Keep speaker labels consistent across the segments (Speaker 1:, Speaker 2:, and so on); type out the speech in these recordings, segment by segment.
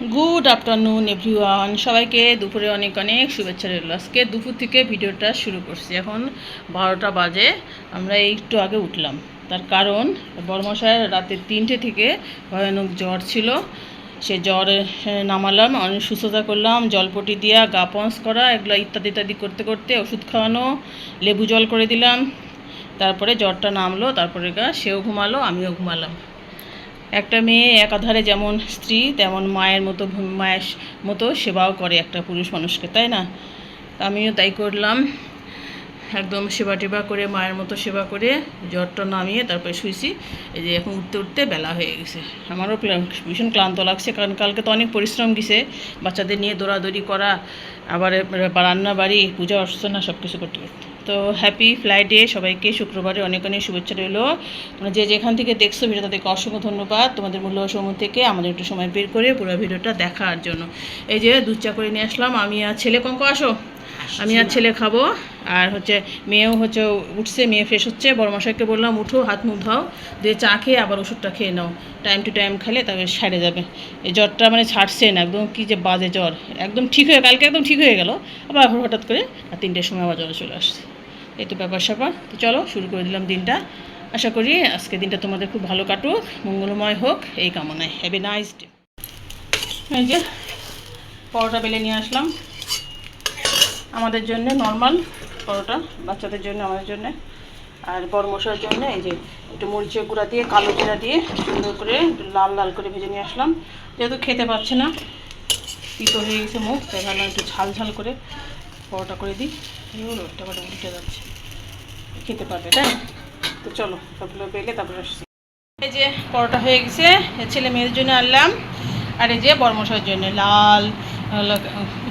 Speaker 1: Good afternoon everyone সবাইকে দুপুরে অনেক অনেক শুভেচ্ছা রইল। আজকে দুপুর থেকে ভিডিওটা শুরু করছি। এখন বারোটা বাজে। আমরা একটু আগে উঠলাম। তার কারণ বর্মশায় রাতে তিনটে থেকে ভয়ানক জ্বর ছিল। সে জ্বর নামালাম, অনেক সুস্থতা করলাম, জলপটি দিয়া গা পঞ্চ করা, এগুলো ইত্যাদি ইত্যাদি করতে করতে ওষুধ খাওয়ানো, লেবু জল করে দিলাম। তারপরে জ্বরটা নামলো, তারপরে গা, সেও ঘুমালো, আমিও ঘুমালাম। একটা মেয়ে একাধারে যেমন স্ত্রী, তেমন মায়ের মতো মায়ের মতো সেবাও করে একটা পুরুষ মানুষকে, তাই না? আমিও তাই করলাম। একদম সেবা টেবা করে, মায়ের মতো সেবা করে, জ্বরটা নামিয়ে তারপরে শুয়েছি এই যে এখন উঠতে উঠতে বেলা হয়ে গেছে। আমারও ভীষণ ক্লান্ত লাগছে, কারণ কালকে তো অনেক পরিশ্রম গেছে। বাচ্চাদের নিয়ে দৌড়াদৌড়ি করা, আবার রান্না বাড়ি পূজা, অর্চনা সব কিছু করতে করতে। তো হ্যাপি ফ্লাইডে সবাইকে শুক্রবারে অনেক অনেক শুভেচ্ছা রইল। তোমরা যে যেখান থেকে দেখছ ভিডিও তাদেরকে অসংখ্য ধন্যবাদ। তোমাদের মূল্য সময় থেকে আমাদের একটু সময় বের করে পুরো ভিডিওটা দেখার জন্য। এই যে দুধ চা করে নিয়ে আসলাম। আমি আর ছেলে, কঙ্ক, আসো। আমি আর ছেলে খাব। আর হচ্ছে মেয়েও হচ্ছে উঠছে মেয়ে ফ্রেশ হচ্ছে। বড় মশাইকে বললাম উঠো হাত মুখ ধাও দিয়ে চা খেয়ে আবার ওষুধটা খেয়ে নাও। টাইম টু টাইম খেলে তবে সেরে যাবে। এই জ্বরটা মানে ছাড়ছে না একদম কী যে বাজে জ্বর। একদম ঠিক হয়ে কালকে একদম ঠিক হয়ে গেল। আবার হঠাৎ করে আর তিনটের সময় আবার জ্বর চলে আসছে। এই তো ব্যাপার স্যাপার। তো চলো শুরু করে দিলাম দিনটা। আশা করি আজকে দিনটা তোমাদের খুব ভালো কাটুক মঙ্গলময় হোক এই কামনায়। হ্যাভ এ নাইস ডে এই যে পরোটা বেলে নিয়ে আসলাম। আমাদের জন্য নর্মাল পরোটা, বাচ্চাদের জন্য আমাদের জন্য। আর বড় মশলার জন্য এই যে একটু মরিচের গুঁড়া দিয়ে, কালো জিরা দিয়ে সুন্দর করে লাল লাল করে ভেজে নিয়ে আসলাম। যেহেতু খেতে পাচ্ছে না, তিতো হয়ে গেছে মুখ, তাই ভাবলাম একটু ঝাল ঝাল করে পরোটা করে দিই। একটা করে উল্টে যাচ্ছে। খেতে পারবে, তাই? তো চলো, সবগুলো পেলে তারপরে আসছি। এই যে পরোটা হয়ে গেছে ছেলে মেয়ের জন্য আনলাম। আর এই যে বরমশার জন্য, লাল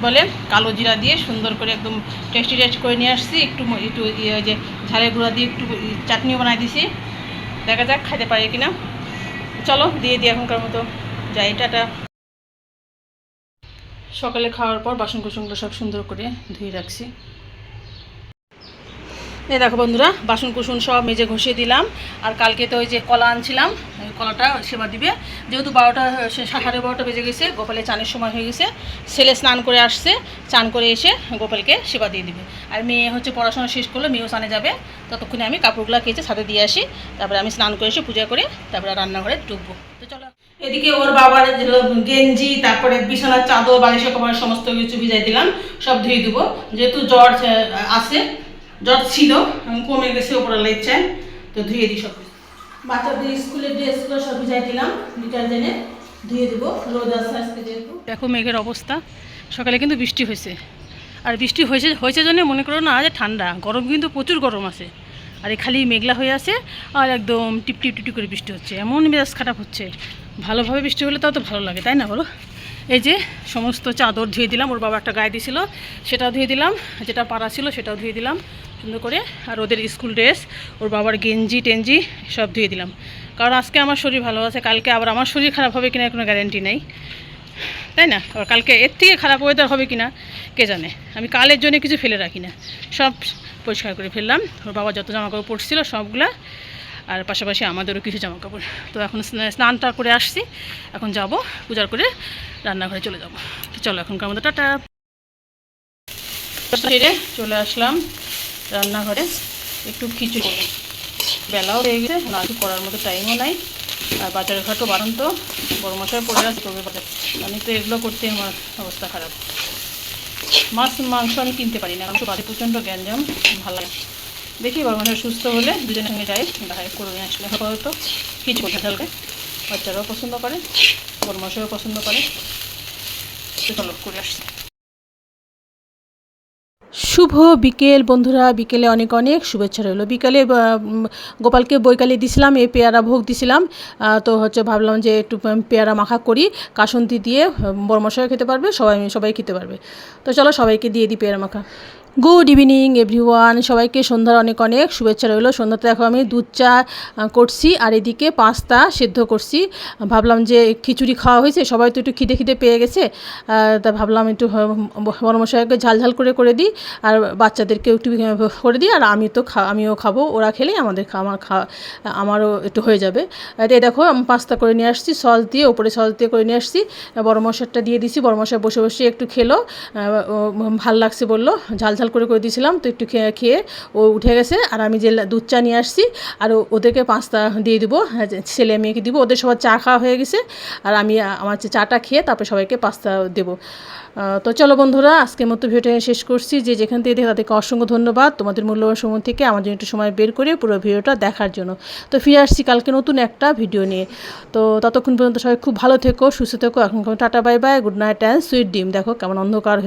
Speaker 1: বলে কালো জিরা দিয়ে সুন্দর করে একদম টেস্টি টেস্ট করে নিয়ে আসছি। একটু একটু ইয়ে যে ঝালের গুঁড়া দিয়ে একটু চাটনিও বানাই দিছি। দেখা যাক খাইতে পারে কিনা। চলো, দিয়ে দিই এখনকার মতো। যাই, টাটা। সকালে খাওয়ার পর বাসন কুসনগুলো সব সুন্দর করে ধুয়ে রাখছি। এই দেখো বন্ধুরা, বাসন কুসুন সব মেজে ঘষিয়ে দিলাম। আর কালকে তো ওই যে কলা আনছিলাম, ওই কলাটা সেবা দিবে। যেহেতু বারোটা সাড়ে বারোটা বেজে গেছে গোপালের চানের সময় হয়ে গেছে। ছেলে স্নান করে আসছে, চান করে এসে গোপালকে সেবা দিয়ে দিবে। আর মেয়ে হচ্ছে পড়াশোনা শেষ করলে মেয়েও স্নানে যাবে। ততক্ষণে আমি কাপড়গুলো কেচে ছাদে দিয়ে আসি। তারপরে আমি স্নান করে এসে পূজা করে তারপরে রান্নাঘরে ঢুকবো। তো চলো, এদিকে ওর বাবার গেঞ্জি, তারপরে বিছানার চাদর কভার, সমস্ত কিছু ভিজাই দিলাম। সব ধুয়ে দেবো। যেহেতু জ্বর আছে জ্বর ছিল কমে গেছে ওপরালা ইচ্ছায় তো ধুয়ে দিই সব বাচ্চাদের স্কুলের ড্রেসগুলো সব ভিজাই দিলাম ডিটারজেন্টে ধুয়ে দেবো। রোদ আসতে আসতে যেহেতু। দেখো মেঘের অবস্থা সকালে কিন্তু বৃষ্টি হয়েছে। আর বৃষ্টি হয়েছে হয়েছে জন্য মনে করো না যে ঠান্ডা গরম কিন্তু প্রচুর গরম আছে। আর এই খালি মেঘলা হয়ে আছে আর একদম টিপ টিপ টিপ করে বৃষ্টি হচ্ছে এমন মেজাজ খারাপ হচ্ছে। ভালোভাবে বৃষ্টি হলে তাও তো ভালো লাগে তাই না বলো? এই যে সমস্ত চাদর ধুয়ে দিলাম ওর বাবা একটা গায়ে দিছিল সেটাও ধুয়ে দিলাম যেটা পাড়া ছিল সেটাও ধুয়ে দিলাম। সুন্দর করে আর ওদের স্কুল ড্রেস, ওর বাবার গেঞ্জি, টেঞ্জি সব ধুয়ে দিলাম। কারণ আজকে আমার শরীর ভালো আছে, কালকে আবার আমার শরীর খারাপ হবে কিনা কোনো গ্যারেন্টি নেই। তাই না? আবার কালকে এর থেকে খারাপ ওয়েদার হবে কিনা, কে জানে? আমি কালের জন্য কিছু ফেলে রাখি না। সব পরিষ্কার করে ফেললাম। ওর বাবা যত জামা কাপড় পরছিল সবগুলা, আর পাশাপাশি আমাদেরও কিছু জামা কাপড় তো এখন স্না- স্নানটা করে আসছি। এখন যাব, পূজার করে রান্নাঘরে চলে যাব। চলো এখনকার মতো, টাটা। সেরে চলে আসলাম। রান্নাঘরে একটু খিচুড়ি। বেলাও হয়ে গেছে, না কিছু করার মতো টাইমও নাই। আর বাজার ঘাটও বাড়ান তো বড় মশাই পড়ে আছে করবে বাজার। আমি তো এগুলো করতে আমার অবস্থা খারাপ। মাছ, মাংস আমি কিনতে পারি না মাংস বাড়ি প্রচণ্ড গ্যাঞ্জাম, ভালো লাগে দেখি বড় মশাই সুস্থ হলে দুজনের সঙ্গে যাই ভাই করে নিয়ে আসলে কিছু করতে থাকবে বাচ্চারাও পছন্দ করে বড় মশাইও পছন্দ করে। চলো করে আসছি শুভ বিকেল বন্ধুরা, বিকেলে অনেক অনেক শুভেচ্ছা রইল। বিকেলে গোপালকে বৈকালে দিছিলাম, এই পেয়ারা ভোগ দিছিলাম। তো হচ্ছে ভাবলাম যে একটু পেয়ারা মাখা করি, কাসন্তি দিয়ে বর্মশাই খেতে পারবে, সবাই সবাই খেতে পারবে। তো চলো সবাইকে দিয়ে দিই পেয়ারা মাখা। গুড ইভিনিং এভরিওয়ান সবাইকে সন্ধ্যার অনেক অনেক শুভেচ্ছা রইল। সন্ধ্যাতে দেখো আমি দুধ চা করছি আর এদিকে পাস্তা সেদ্ধ করছি। ভাবলাম যে খিচুড়ি খাওয়া হয়েছে, সবাই তো একটু খিদে খিদে পেয়ে গেছে। তা ভাবলাম একটু বড়মশাইকে ঝাল ঝাল করে করে দিই আর বাচ্চাদেরকে একটু করে দিই। আর আমি তো খা, আমিও খাব, ওরা খেলেই আমাদের আমার খাওয়া আমারও একটু হয়ে যাবে। এই দেখো আমি পাস্তা করে নিয়ে আসছি, সস দিয়ে, ওপরে সস দিয়ে করে নিয়ে আসছি। বড় মশারটা দিয়ে দিছি বড় বসে বসে একটু খেলো। ভালো লাগছে বলল ঝাল ঝাল করে করে দিয়েছিলাম তো একটু খেয়ে খেয়ে ও উঠে গেছে। আর আমি যে দুধ চা নিয়ে আসছি আর ওদেরকে পাস্তা দিয়ে দিব হ্যাঁ, ছেলে মেয়েকে দিব ওদের সবার চা খাওয়া হয়ে গেছে। আর আমি আমার চাটা খেয়ে তারপরে সবাইকে পাস্তা দেবো। তো চলো বন্ধুরা আজকের মতো ভিডিওটা শেষ করছি। যে যেখান থেকে দেখে তাদেরকে অসংখ্য ধন্যবাদ। তোমাদের মূল্যবান সময় থেকে আমার জন্য একটু সময় বের করে পুরো ভিডিওটা দেখার জন্য। তো ফিরে আসছি কালকে নতুন একটা ভিডিও নিয়ে। তো ততক্ষণ পর্যন্ত সবাই খুব ভালো থেকো সুস্থ থেকো। এখন tata bye bye good night and sweet dream. দেখো কেমন অন্ধকার হয়ে